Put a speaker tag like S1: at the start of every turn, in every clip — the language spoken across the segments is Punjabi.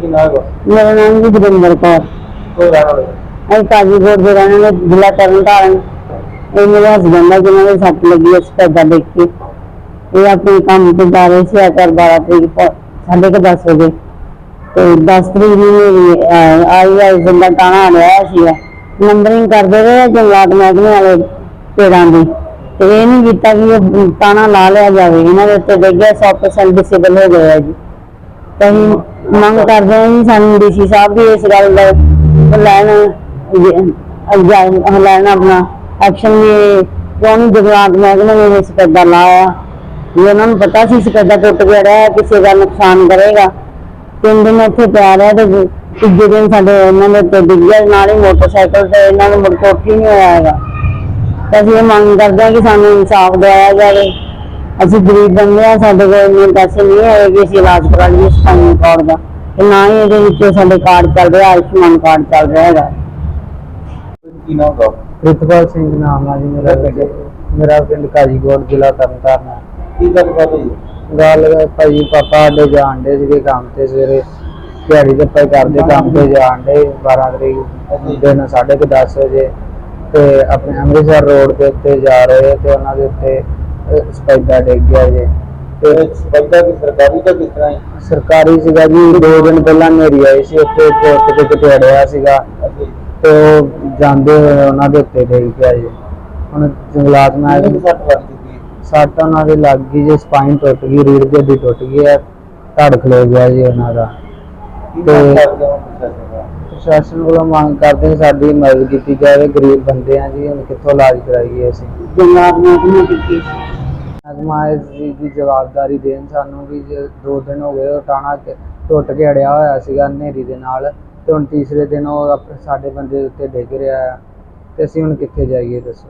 S1: ਕੀ ਨਾਮ ਹੈ
S2: ਮੇਰਾ ਨਾਮ ਜੀ ਜਗਿੰਦਰ ਕੌਰ
S1: ਕੋਈ ਰਹਿਣ ਵਾਲੇ
S2: ਅਸੀਂ ਕਾਜੀਪੁਰ ਦੇ ਰਹਿਣ ਵਾਲੇ ਜ਼ਿਲ੍ਹਾ ਤਰਨਤਾਰਨ ਇਹ ਮੇਰੇ ਹਸਬੰਦ ਆ ਜਿਨ੍ਹਾਂ ਦੇ ਸੱਟ ਲੱਗੀ ਇਸ ਪੈਦਾ ਦੇਖ ਕੇ ਇਹ ਆਪਣੇ ਕੰਮ ਤੇ ਜਾ ਰਹੇ ਸੀ ਐਤਵਾਰ 12 ਤਰੀਕ ਪ- ਸਾਢੇ ਕੁ ਦਸ ਵਜੇ ਤੇ 10 ਤਰੀਕ ਨੂੰ ਮੇਰੀ, ਅਹ, ਆਈ ਆਈ ਬੰਦਾ ਟਾਣਾ ਆ ਰਿਹਾ ਸੀਗਾ ਨੰਬਰਿੰਗ ਕਰਦੇ ਰਹੇ ਜੰਗਲਾਤ ਮਹਿਕਮੇ ਵਾਲੇ ਪੇੜਾਂ ਦੀ ਤੇ ਇਹ ਨਹੀਂ ਕੀਤਾ ਕਿ ਉਹ ਟਾਣਾ ਲਾ ਲਿਆ ਜਾਵੇ ਇਹਨਾਂ ਦੇ ਉੱਤੇ ਡਿੱਗਿਆ 100% ਡਿਸੇਬਲ ਹੋ ਗਿਆ ਜੀ ਤੇ ਅਸੀਂ ਮੰਗ ਕਰਦੇ ਹਾਂ ਜੀ ਸਾਨੂੰ ਡੀਸੀ ਸਾਹਿਬ ਵੀ ਇਸ ਗੱਲ ਦਾ ਲੈਣ ਅਜਾਇ ਲੈਣ ਆਪਣਾ ਐਕਸ਼ਨ ਵੀ ਨਹੀਂ ਜਗਲਾਤ ਮਹਿਕਮੇ ਨੇ ਇਸ ਪੈਦਾ ਲਾਇਆ। ਜੇ ਉਹਨਾਂ ਨੂੰ ਪਤਾ ਸੀ ਸਕਦਾ ਟੁੱਟ ਗਿਆ ਰਿਹਾ ਕਿਸੇ ਦਾ ਨੁਕਸਾਨ ਕਰੇਗਾ। ਤਿੰਨ ਦਿਨ ਉੱਥੇ ਪਿਆ ਰਿਹਾ ਤੇ ਤੀਜੇ ਦਿਨ ਸਾਡੇ ਉਹਨਾਂ ਦੇ ਉੱਤੇ ਡਿੱਗਿਆ ਨਾਲ ਹੀ ਮੋਟਰਸਾਈਕਲ ਤੇ ਇਹਨਾਂ ਨੂੰ ਮੁੜ ਕੇ ਉੱਠ ਹੀ ਨਹੀਂ ਹੋਇਆ ਹੈਗਾ। ਤੇ ਅਸੀਂ ਇਹ ਮੰਗ ਕਰਦੇ ਹਾਂ ਕਿ ਸਾਨੂੰ ਇਨਸਾਫ ਦਿਵਾਇਆ ਜਾਵੇ। ਅਸੀਂ ਗਰੀਬ ਬੰਦੇ ਆ ਸਾਡੇ ਕੋਲ ਇੰਨੇ ਪੈਸੇ ਨਹੀਂ ਹੈਗੇ ਕਿ ਅਸੀਂ ਇਲਾਜ ਕਰਾ ਲਈਏ ਸਪਾਈਨਲ ਕਾਰਡ ਦਾ। ਤੇ ਨਾ ਹੀ ਇਹਦੇ ਵਿੱਚ ਸਾਡੇ ਕਾਰਡ ਚੱਲ ਰਿਹਾ ਆਯੁਸ਼ਮਾਨ ਕਾਰਡ ਚੱਲ ਰਿਹਾ ਹੈਗਾ।
S1: ਕੀ ਨਾਮ ਦਾ?
S3: ਪ੍ਰਿਤਪਾਲ ਸਿੰਘ ਨਾਮ ਆ ਜੀ ਮੇਰਾ। ਮੇਰਾ ਪਿੰਡ ਕਾਜੀਕੋਟ ਜ਼ਿਲ੍ਹਾ ਤਰਨਤਾਰਨ ਹੈ
S1: ਕੀ ਗੱਲ ਬਾਤ ਹੋਈ
S3: ਗੱਲ ਹੈ ਭਾਈ ਪਾਪਾ ਸਾਡੇ ਜਾਣ ਦੇ ਸੀਗੇ ਕੰਮ ਤੇ ਸਵੇਰੇ। ਦਿਹਾੜੀ ਦੇ ਪੈ ਕਰਦੇ ਕੰਮ ਤੇ ਜਾਣ ਦੇ 12 ਤਰੀਕ ਦਿਨ 10:30 ਵਜੇ। ਤੇ ਆਪਣੇ ਅੰਮ੍ਰਿਤਸਰ ਰੋਡ ਦੇ ਉੱਤੇ ਜਾ ਰਹੇ ਤੇ ਉਹਨਾਂ ਦੇ ਉੱਤੇ ਸਪੈਦਾ ਡਿੱਗ ਗਿਆ ਜੀ।
S1: ਤੇ ਸਪੈਦਾ ਕੀ ਸਰਕਾਰੀ ਦਾ ਕਿਸ ਤਰ੍ਹਾਂ ਹੈ?
S3: ਸਰਕਾਰੀ ਸੀਗਾ ਜੀ ਦੋ ਦਿਨ ਪਹਿਲਾਂ ਨੇਰੀ ਆਈ ਸੀ ਉੱਤੇ ਕੋਟ ਤੇ ਕਿਤੇ ਅੜਿਆ ਸੀਗਾ। ਤੇ ਜਾਂਦੇ ਹੋਏ ਉਹਨਾਂ ਦੇ ਉੱਤੇ ਡਿੱਗ ਪਿਆ ਜੀ। ਹੁਣ ਜੰਗਲਾਤ ਮੈਂ
S1: ਸੱਟ
S3: ਉਹਨਾਂ ਦੀ ਲੱਗ ਗਈ ਜੀ ਸਪਾਈਨ ਟੁੱਟ ਗਈ ਰੀੜ ਦੀ ਹੱਡੀ ਟੁੱਟ ਗਈ ਹੈ ਧੜ ਖਲੋ ਗਿਆ ਜੀ ਉਹਨਾਂ ਦਾ। ਤੇ-
S1: ਪ੍ਰਸ਼ਾਸਨ ਦਾ
S3: ਵੱਲੋਂ ਮੰਗ ਕਰਦੇ ਸਾਡੀ ਮਦਦ ਕੀਤੀ ਜਾਵੇ ਗਰੀਬ ਬੰਦੇ ਆ ਜੀ ਹੁਣ ਕਿੱਥੋਂ ਇਲਾਜ ਕਰਾਈਏ ਅਸੀਂ।
S2: ਜੰਗਲਾਤ ਮਹਿਕਮੇ
S3: ਦੀ ਜਵਾਬਦਾਰੀ ਦੇਣ ਸਾਨੂੰ ਵੀ ਜੇ ਦੋ ਦਿਨ ਹੋ ਗਏ ਉਹ ਟਾਣਾ ਟੁੱਟ ਕੇ ਅੜਿਆ ਹੋਇਆ ਸੀਗਾ ਹਨੇਰੀ ਦੇ ਨਾਲ ਤੇ ਹੁਣ ਤੀਸਰੇ ਦਿਨ ਉਹ ਆਪ- ਸਾਡੇ ਬੰਦੇ ਦੇ ਉੱਤੇ ਡਿੱਗ ਰਿਹਾ ਹੈ ਤੇ ਅਸੀਂ ਹੁਣ ਕਿੱਥੇ ਜਾਈਏ ਦੱਸੋ?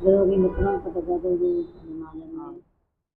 S2: ਜਦੋਂ ਵੀ ਨਿਕਲਣਾ ਪਤਾ ਕਰਦੇ ਜੀ ਨਾਲ